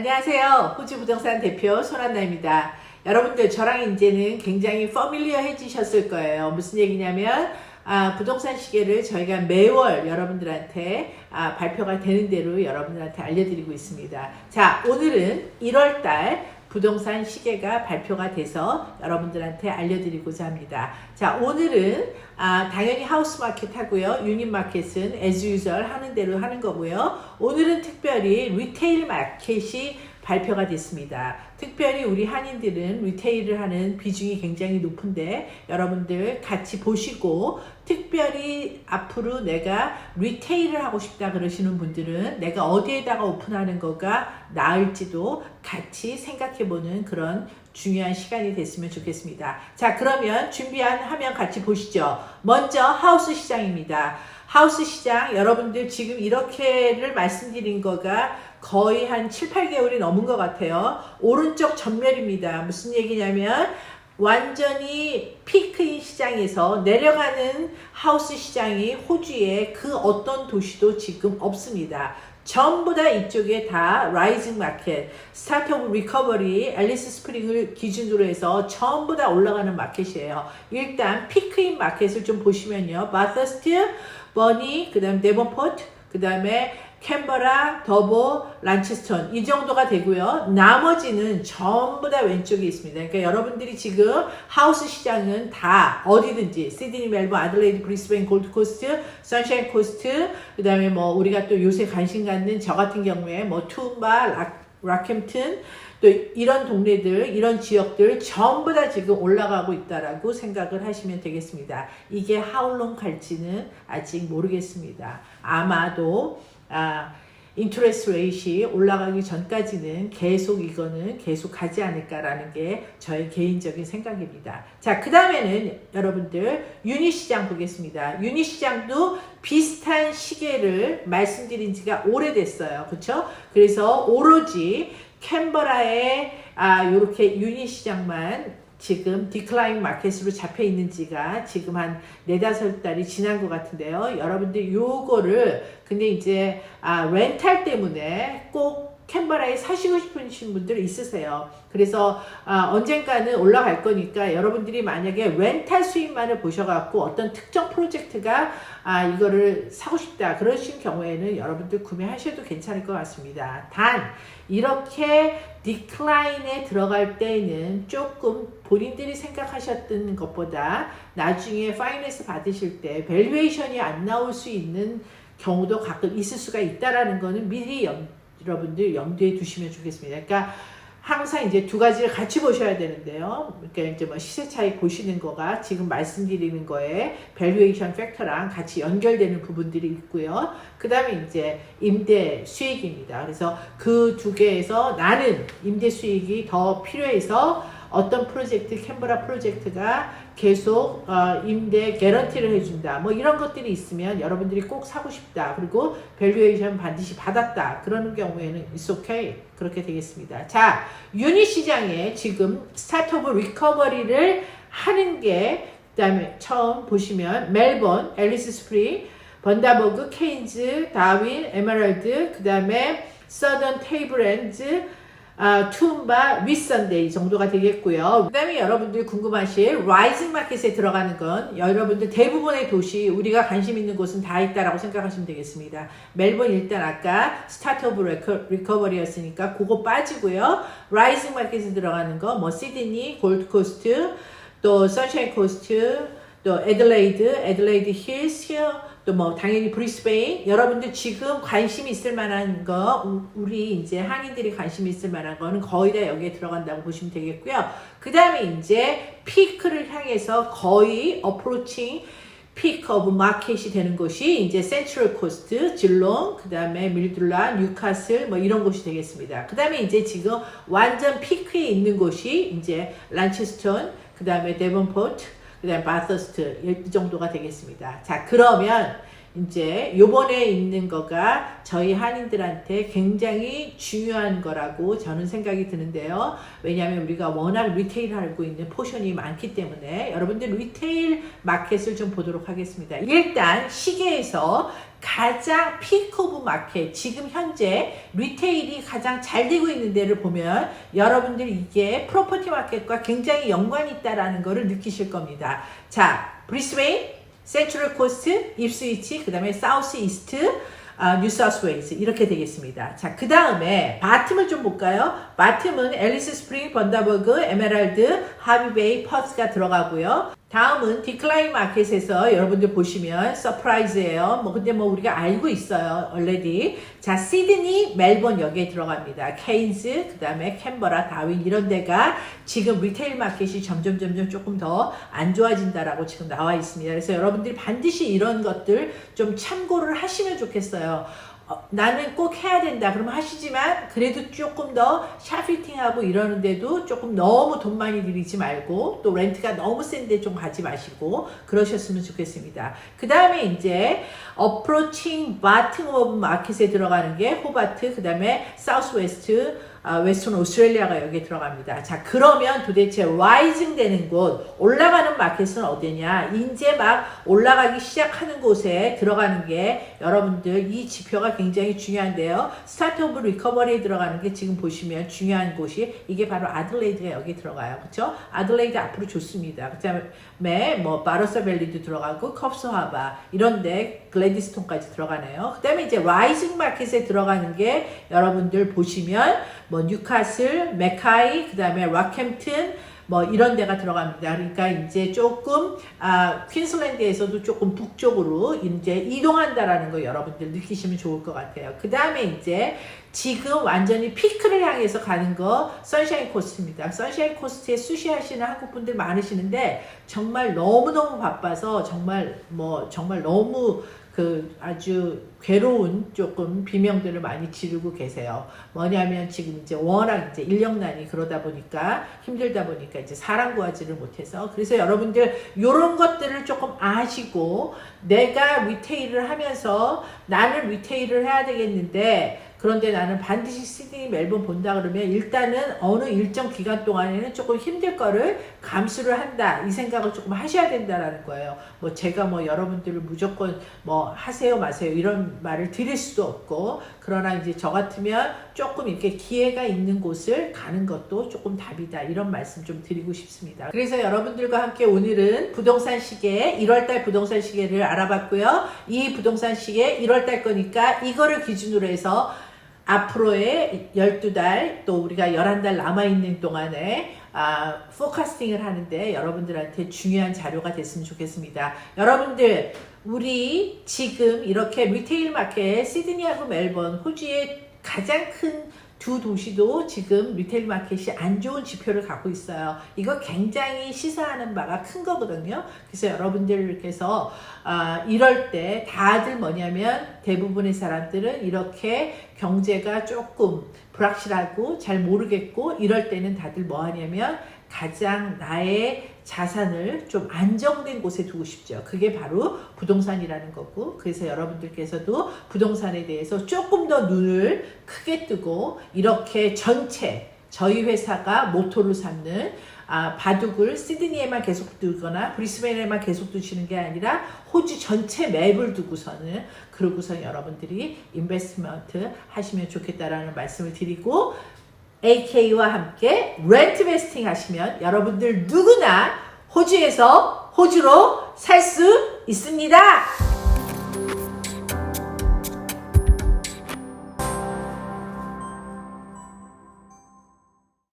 안녕하세요. 호주 부동산 대표 손한나입니다. 여러분들 저랑 이제는 굉장히 퍼밀리어 해지셨을 거예요. 무슨 얘기냐면 아, 부동산 시계를 저희가 매월 여러분들한테 아, 발표가 되는 대로 여러분들한테 알려드리고 있습니다. 자, 오늘은 1월달 부동산 시계가 발표가 돼서 여러분들한테 알려드리고자 합니다. 자, 오늘은 아, 당연히 하우스 마켓 하고요. 유닛 마켓은 as usual 하는 대로 하는 거고요. 오늘은 특별히 리테일 마켓이 발표가 됐습니다. 특별히 우리 한인들은 리테일을 하는 비중이 굉장히 높은데 여러분들 같이 보시고 특별히 앞으로 내가 리테일을 하고 싶다 그러시는 분들은 내가 어디에다가 오픈하는 거가 나을지도 같이 생각해 보는 그런 중요한 시간이 됐으면 좋겠습니다. 자, 그러면 준비한 화면 같이 보시죠. 먼저 하우스 시장입니다. 하우스 시장 여러분들 지금 이렇게를 말씀드린 거가 거의 한 7, 8개월이 넘은 것 같아요. 오른쪽 전멸입니다. 무슨 얘기냐면 완전히 피크인 시장에서 내려가는 하우스 시장이 호주의 그 어떤 도시도 지금 없습니다. 전부 다 이쪽에 다 라이징 마켓, 스타트업 리커버리, 앨리스 스프링을 기준으로 해서 전부 다 올라가는 마켓이에요. 일단 피크인 마켓을 좀 보시면요. 바서스트, 버니, 그 다음 데버포트, 그 다음에 캔버라, 더보, 란치스턴 이 정도가 되고요. 나머지는 전부 다 왼쪽에 있습니다. 그러니까 여러분들이 지금 하우스 시장은 다 어디든지 시드니, 멜번, 아들레이드, 브리스벤, 골드코스트, 선샤인 코스트 그 다음에 뭐 우리가 또 요새 관심 갖는 저 같은 경우에 뭐 투움바, 락, 락햄튼 또 이런 동네들, 이런 지역들 전부 다 지금 올라가고 있다라고 생각을 하시면 되겠습니다. 이게 하울롱 갈지는 아직 모르겠습니다. 아마도 아, 인트레스 레이시 올라가기 전까지는 계속 이거는 계속 가지 않을까라는 게 저의 개인적인 생각입니다. 자, 그 다음에는 여러분들 유니 시장 보겠습니다. 유니 시장도 비슷한 시계를 말씀드린 지가 오래됐어요. 그렇죠? 그래서 오로지 캔버라의 아, 요렇게 유니 시장만 지금 디클라인 마켓으로 잡혀 있는지가 지금 한 네다섯 달이 지난 것 같은데요. 여러분들 요거를 근데 이제 아 렌탈 때문에 꼭 캔버라에 사시고 싶으신 분들 있으세요. 그래서 아, 언젠가는 올라갈 거니까 여러분들이 만약에 렌탈 수입만을 보셔갖고 어떤 특정 프로젝트가 아, 이거를 사고 싶다 그러신 경우에는 여러분들 구매하셔도 괜찮을 것 같습니다. 단 이렇게 디클라인에 들어갈 때는 조금 본인들이 생각하셨던 것보다 나중에 파이낸스 받으실 때 밸류에이션이 안 나올 수 있는 경우도 가끔 있을 수가 있다라는 거는 미리 염, 여러분들 염두에 두시면 좋겠습니다. 그러니까 항상 이제 두 가지를 같이 보셔야 되는데요. 그러니까 이제 뭐 시세 차익 보시는 거가 지금 말씀드리는 거에 밸류에이션 팩터랑 같이 연결되는 부분들이 있고요. 그 다음에 이제 임대 수익입니다. 그래서 그 두 개에서 나는 임대 수익이 더 필요해서 어떤 프로젝트, 캔버라 프로젝트가 계속 어, 임대 개런티를 해준다. 뭐 이런 것들이 있으면 여러분들이 꼭 사고 싶다. 그리고 밸류에이션 반드시 받았다. 그러는 경우에는 it's okay. 그렇게 되겠습니다. 자, 유닛 시장에 지금 스타트업 리커버리를 하는 게 그다음에 처음 보시면 멜번, 앨리스 스프링, 번다버그, 케인즈, 다윈, 에메랄드, 그다음에 서던 테이블랜드 아, 툼바, 윗선데이 정도가 되겠고요. 그 다음에 여러분들이 궁금하실 라이징 마켓에 들어가는 건 여러분들 대부분의 도시 우리가 관심 있는 곳은 다 있다라고 생각하시면 되겠습니다. 멜번 일단 아까 스타트업 리커버리였으니까 그거 빠지고요. 라이징 마켓에 들어가는 거 뭐 시드니, 골드코스트, 또 선샤인 코스트, 또 에들레이드, 에들레이드 힐스, 또 뭐 당연히 브리스베인 여러분들 지금 관심 있을 만한 거 우리 이제 한인들이 관심 있을 만한 거는 거의 다 여기에 들어간다고 보시면 되겠고요. 그 다음에 이제 피크를 향해서 거의 어프로칭 피크 오브 마켓이 되는 곳이 이제 센트럴 코스트, 질롱, 그 다음에 밀둘라, 뉴카슬 뭐 이런 곳이 되겠습니다. 그 다음에 이제 지금 완전 피크에 있는 곳이 이제 란치스턴, 그 다음에 데본포트, 그 다음에 바서스트 이 정도가 되겠습니다. 자 그러면 이제 요번에 있는 거가 저희 한인들한테 굉장히 중요한 거라고 저는 생각이 드는데요. 왜냐하면 우리가 워낙 리테일 하고 있는 포션이 많기 때문에 여러분들 리테일 마켓을 좀 보도록 하겠습니다. 일단 시계에서 가장 피크 오브 마켓 지금 현재 리테일이 가장 잘 되고 있는 데를 보면 여러분들 이게 프로퍼티 마켓과 굉장히 연관이 있다라는 것을 느끼실 겁니다. 자, 브리스베인 센트럴 코스트, 입스위치, 그 다음에 사우스 이스트, 아, 뉴사우스 웨일스 이렇게 되겠습니다. 자, 그 다음에 바텀을 좀 볼까요? 바텀은 앨리스 스프링, 번다버그, 에메랄드, 하비베이, 퍼스가 들어가고요. 다음은 디클라인 마켓에서 여러분들 보시면 서프라이즈예요. 뭐 근데 뭐 우리가 알고 있어요. 얼레디. 자, 시드니, 멜번 여기에 들어갑니다. 케인즈, 그다음에 캔버라, 다윈 이런 데가 지금 리테일 마켓이 점점 점점 조금 더 안 좋아진다라고 지금 나와 있습니다. 그래서 여러분들이 반드시 이런 것들 좀 참고를 하시면 좋겠어요. 어, 나는 꼭 해야 된다. 그러면 하시지만 그래도 조금 더 샤피팅하고 이러는데도 조금 너무 돈 많이 들이지 말고 또 렌트가 너무 센데 좀 가지 마시고 그러셨으면 좋겠습니다. 그 다음에 이제 어프로칭 바튼 오브 마켓에 들어가는 게 호바트 그 다음에 사우스 웨스트 아, 웨스턴 오스트레일리아가 여기에 들어갑니다. 자, 그러면 도대체 라이징 되는 곳, 올라가는 마켓은 어디냐? 이제 막 올라가기 시작하는 곳에 들어가는 게 여러분들 이 지표가 굉장히 중요한데요. 스타트 오브 리커버리에 들어가는 게 지금 보시면 중요한 곳이 이게 바로 아들레이드가 여기 들어가요. 그렇죠? 아들레이드 앞으로 좋습니다. 그 다음에 뭐 바로사 밸리도 들어가고 컵스 하바 이런데 글래디스톤까지 들어가네요. 그 다음에 이제 라이징 마켓에 들어가는 게 여러분들 보시면 뭐 뉴카슬, 메카이, 그 다음에 락햄튼 뭐 이런 데가 들어갑니다. 그러니까 이제 조금 아 퀸슬랜드에서도 조금 북쪽으로 이제 이동한다라는 거 여러분들 느끼시면 좋을 것 같아요. 그 다음에 이제 지금 완전히 피크를 향해서 가는 거 선샤인 코스트입니다. 선샤인 코스트에 수시하시는 한국 분들 많으시는데 정말 너무 너무 바빠서 정말 뭐 정말 너무 그 아주 괴로운 조금 비명들을 많이 지르고 계세요. 뭐냐면 지금 이제 워낙 이제 인력난이 그러다 보니까 힘들다 보니까 이제 사람 구하지를 못해서 그래서 여러분들 요런 것들을 조금 아시고 내가 리테일을 하면서 나는 리테일을 해야 되겠는데 그런데 나는 반드시 시드니 멜번 본다 그러면 일단은 어느 일정 기간 동안에는 조금 힘들 거를 감수를 한다 이 생각을 조금 하셔야 된다라는 거예요. 뭐 제가 뭐 여러분들을 무조건 뭐 하세요 마세요 이런 말을 드릴 수도 없고 그러나 이제 저 같으면 조금 이렇게 기회가 있는 곳을 가는 것도 조금 답이다 이런 말씀 좀 드리고 싶습니다. 그래서 여러분들과 함께 오늘은 부동산 시계 1월달 부동산 시계를 알아봤고요. 이 부동산 시계 1월달 거니까 이거를 기준으로 해서 앞으로의 12달 또 우리가 11달 남아있는 동안에 아, 포커스팅을 하는데 여러분들한테 중요한 자료가 됐으면 좋겠습니다. 여러분들 우리 지금 이렇게 리테일 마켓 시드니하고 멜번 호주의 가장 큰 두 도시도 지금 리테일 마켓이 안 좋은 지표를 갖고 있어요. 이거 굉장히 시사하는 바가 큰 거거든요. 그래서 여러분들께서 아, 이럴 때 다들 뭐냐면 대부분의 사람들은 이렇게 경제가 조금 불확실하고 잘 모르겠고 이럴 때는 다들 뭐 하냐면 가장 나의 자산을 좀 안정된 곳에 두고 싶죠. 그게 바로 부동산이라는 거고. 그래서 여러분들께서도 부동산에 대해서 조금 더 눈을 크게 뜨고 이렇게 전체 저희 회사가 모토를 삼는 아, 바둑을 시드니에만 계속 두거나 브리스벤에만 계속 두시는 게 아니라 호주 전체 맵을 두고서는 그러고서 여러분들이 인베스트먼트 하시면 좋겠다라는 말씀을 드리고 AK와 함께 렌트 베스팅 하시면 여러분들 누구나 호주에서 호주로 살 수 있습니다.